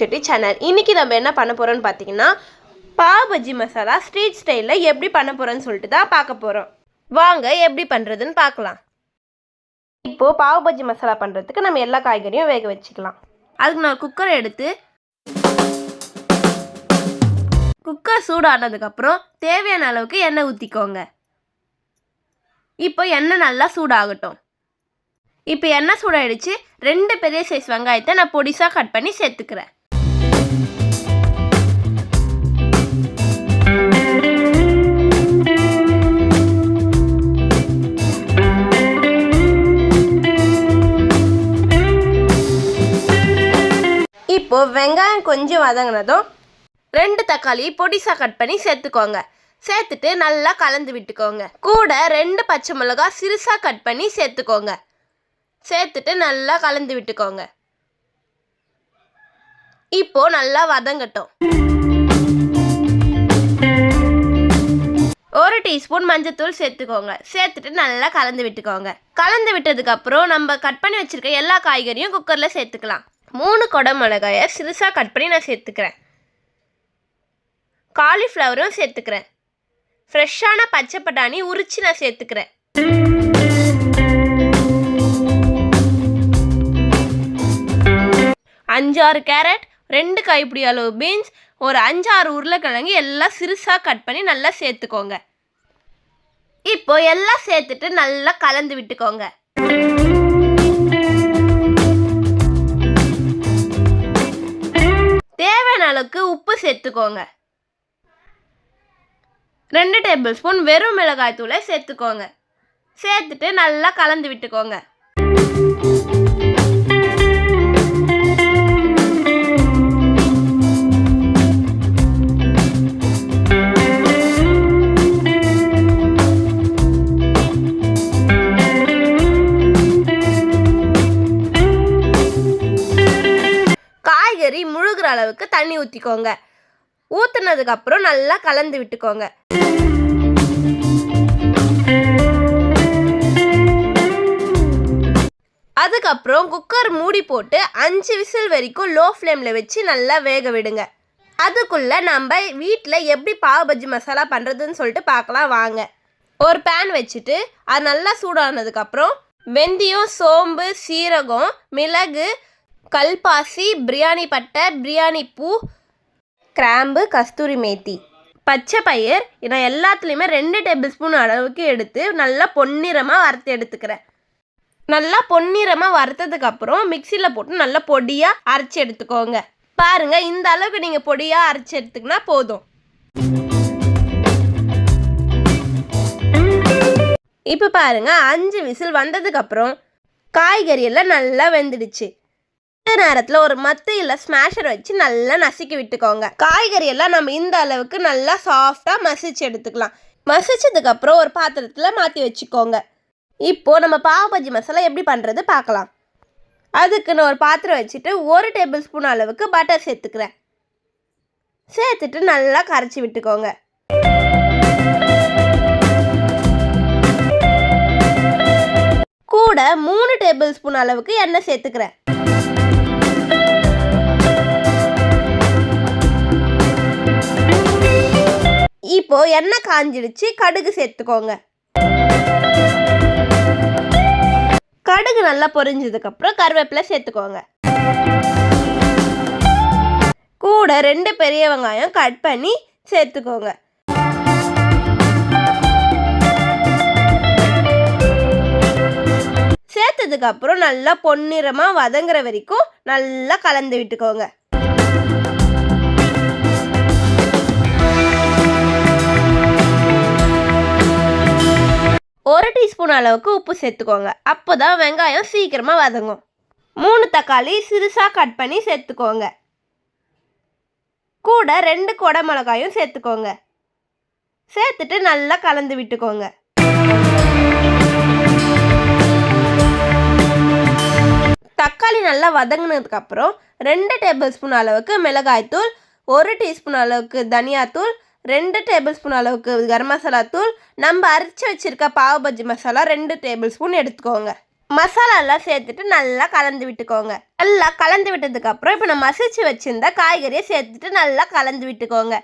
Shetty channel இன்னைக்கு நம்ம என்ன பண்ண போறோம்னு பார்த்தீங்கன்னா பாவ் பஜ்ஜி மசாலா ஸ்ட்ரீட் ஸ்டைலில் எப்படி பண்ண போறோம்னு சொல்லிட்டு தான் பார்க்க போறோம். வாங்க எப்படி பண்றதுன்னு பார்க்கலாம். இப்போ பாவ் பஜ்ஜி மசாலா பண்ணுறதுக்கு நம்ம எல்லா காய்கறியும் வேக வச்சுக்கலாம். அதுக்கு நான் குக்கரை எடுத்து குக்கர் சூடானதுக்கப்புறம் தேவையான அளவுக்கு எண்ணெய் ஊற்றிக்கோங்க இப்போ எண்ணெய் நல்லா சூடாகட்டும். இப்போ எண்ணெய் சூடாயிடுச்சு. ரெண்டு பெரிய சைஸ் வெங்காயத்தை நான் பொடிசாக கட் பண்ணி சேர்த்துக்கிறேன். இப்போ வெங்காயம் கொஞ்சம் வதங்கினதும் ரெண்டு தக்காளி பொடிசாக கட் பண்ணி சேர்த்துக்கோங்க. சேர்த்துட்டு நல்லா கலந்து விட்டுக்கோங்க. கூட ரெண்டு பச்சை மிளகாய் சிறுசாக கட் பண்ணி சேர்த்துக்கோங்க. சேர்த்துட்டு நல்லா கலந்து விட்டுக்கோங்க. இப்போ நல்லா வதங்கட்டும் ஒரு டீஸ்பூன் மஞ்சத்தூள் சேர்த்துக்கோங்க. சேர்த்துட்டு நல்லா கலந்து விட்டுக்கோங்க. கலந்து விட்டதுக்கு அப்புறம் நம்ம கட் பண்ணி வச்சிருக்க எல்லா காய்கறியும் குக்கரில் சேர்த்துக்கலாம். மூணு கொடை மிளகாயை சிறுசாக கட் பண்ணி நான் சேர்த்துக்கிறேன். காலிஃப்ளவரும் சேர்த்துக்கிறேன். ஃப்ரெஷ்ஷான பச்சை பட்டாணி உரிச்சு நான் சேர்த்துக்கிறேன். அஞ்சாறு கேரட் ரெண்டு கைப்பிடி அளவு பீன்ஸ் ஒரு அஞ்சாறு உருளைக்கிழங்கு எல்லாம் சிறுசாக கட் பண்ணி நல்லா சேர்த்துக்கோங்க. இப்போ எல்லாம் சேர்த்துட்டு நல்லா கலந்து விட்டுக்கோங்க. தேவையான அளவுக்கு உப்பு சேர்த்துக்கோங்க. ரெண்டு டேபிள் ஸ்பூன் வெறும் மிளகாய் தூளை சேர்த்துக்கோங்க. சேர்த்துட்டு நல்லா கலந்து விட்டுக்கோங்க. அளவுக்கு தண்ணி ஊற்றிக்கோங்க ஊற்றுனதுக்கப்புறம் நல்லா கலந்து விட்டுக்கோங்க. அதுக்கப்புறம் குக்கர் மூடி போட்டு அஞ்சு விசில் வரைக்கும் லோ ஃப்ளேமில் வச்சு நல்லா வேக விடுங்க. அதுக்குள்ளே நம்ம வீட்டில் எப்படி பாவ பஜ்ஜி மசாலா பண்ணுறதுன்னு சொல்லிட்டு பார்க்கலாம் வாங்க. ஒரு பேன் வச்சுட்டு அது நல்லா சூடானதுக்கப்புறம் வெந்தயம் சோம்பு சீரகம் மிளகு கல்பாசி பிரியாணி பட்டை பிரியாணி பூ கிராம்பு கஸ்தூரி மேத்தி. பச்சை பயிர் நான் எல்லாத்துலேயுமே ரெண்டு டேபிள் ஸ்பூன் அளவுக்கு எடுத்து நல்லா பொன்னிறமாக வறுத்து எடுத்துக்கிறேன். நல்லா பொன்னிறமாக வறுத்ததுக்கப்புறம் மிக்சியில் போட்டு நல்லா பொடியாக அரைச்சி எடுத்துக்கோங்க. பாருங்கள் இந்த அளவுக்கு நீங்கள் பொடியாக அரைச்சி எடுத்துக்கினா போதும். இப்போ பாருங்கள் அஞ்சு விசில் வந்ததுக்கப்புறம் காய்கறியெல்லாம் காய்கறி எல்லாம் நல்லா வெந்துடுச்சு. நேரத்தில் ஒரு மத்து இல்லை ஸ்மாஷர் வச்சு நல்லா நசுக்கி விட்டுக்கோங்க. காய்கறி எல்லாம் நம்ம இந்த அளவுக்கு நல்லா சாஃப்டாக மசிச்சு எடுத்துக்கலாம். மசிச்சதுக்கு அப்புறம் ஒரு பாத்திரத்தில் மாற்றி வச்சுக்கோங்க. இப்போ நம்ம பாவ பஜ்ஜி மசாலா எப்படி பண்ணுறது பார்க்கலாம் அதுக்குன்னு ஒரு பாத்திரம் வச்சுட்டு ஒரு டேபிள் ஸ்பூன் அளவுக்கு பட்டர் சேர்த்துக்கிறேன். சேர்த்துட்டு நல்லா கரைச்சி விட்டுக்கோங்க. கூட மூணு டேபிள் ஸ்பூன் அளவுக்கு எண்ணெய் சேர்த்துக்கிறேன். இப்போ எண்ணெய் காஞ்சிடுச்சு கடுகு சேர்த்துக்கோங்க. கடுகு நல்லா பொரிஞ்சதுக்கு அப்புறம் கருவேப்பிலை சேர்த்துக்கோங்க. கூட ரெண்டு பெரிய வெங்காயம் கட் பண்ணி சேர்த்துக்கோங்க. சேர்த்ததுக்கு அப்புறம் நல்லா பொன்னிறமாக வதங்குற வரைக்கும் நல்லா கலந்து விட்டுக்கோங்க. டீஸ்பூன் அளவுக்கு உப்பு சேர்த்துக்கோங்க. அப்போ தான் வெங்காயம் சீக்கிரமாக வதங்கும். மூணு தக்காளி சிறுசாக கட் பண்ணி சேர்த்துக்கோங்க. கூட ரெண்டு கொடை மிளகாயும் சேர்த்துக்கோங்க. சேர்த்துட்டு நல்லா கலந்து விட்டுக்கோங்க. தக்காளி நல்லா வதங்கினதுக்கப்புறம் ரெண்டு டேபிள் ஸ்பூன் அளவுக்கு மிளகாய்த்தூள் ஒரு டீஸ்பூன் அளவுக்கு தனியாத்தூள் ரெண்டு டேபிள் ஸ்பூன் அளவுக்கு கரம் மசாலா தூள். நம்ம அரைச்சி வச்சுருக்க பாவ பஜ்ஜி மசாலா ரெண்டு டேபிள் ஸ்பூன் எடுத்துக்கோங்க. மசாலாலாம் சேர்த்துட்டு நல்லா கலந்து விட்டுக்கோங்க. நல்லா கலந்து விட்டதுக்கப்புறம் இப்போ நான் மசிச்சு வச்சிருந்த காய்கறியை சேர்த்துட்டு நல்லா கலந்து விட்டுக்கோங்க.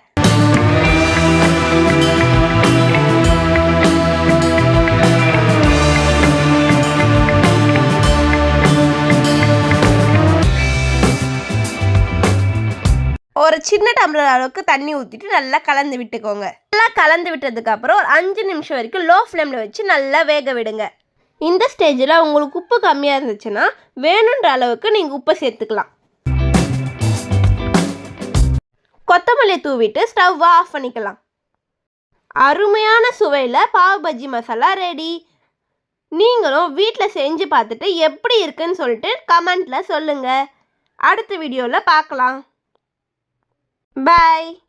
ஒரு சின்ன டம்ளர் அளவுக்கு தண்ணி ஊற்றிட்டு நல்லா கலந்து விட்டுக்கோங்க. நல்லா கலந்து விட்டதுக்கப்புறம் ஒரு அஞ்சு நிமிஷம் வரைக்கும் லோ ஃப்ளேமில் வச்சு நல்லா வேக விடுங்க. இந்த ஸ்டேஜில் உங்களுக்கு உப்பு கம்மியாக இருந்துச்சுன்னா வேணுன்ற அளவுக்கு நீங்கள் உப்பை சேர்த்துக்கலாம். கொத்தமல்லி தூவிட்டு ஸ்டவ்வாக ஆஃப் பண்ணிக்கலாம். அருமையான சுவையில் பாவ் பஜ்ஜி மசாலா ரெடி நீங்களும் வீட்டில் செஞ்சு பார்த்துட்டு எப்படி இருக்குன்னு சொல்லிட்டு கமெண்ட்டில் சொல்லுங்கள் அடுத்த வீடியோவில் பார்க்கலாம். Bye.